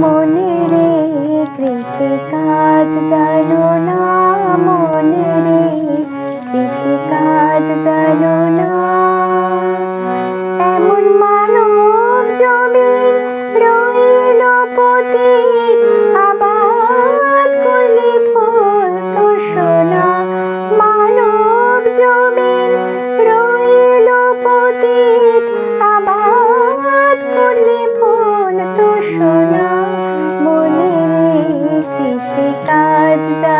মনে রে কৃষি কাজ জানো না? chicha.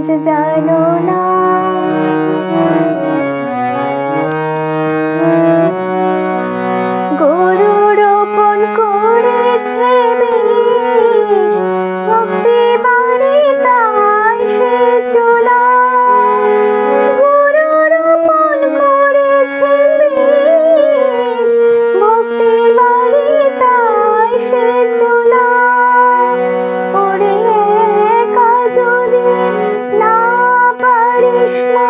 কাজ জানো না Bye.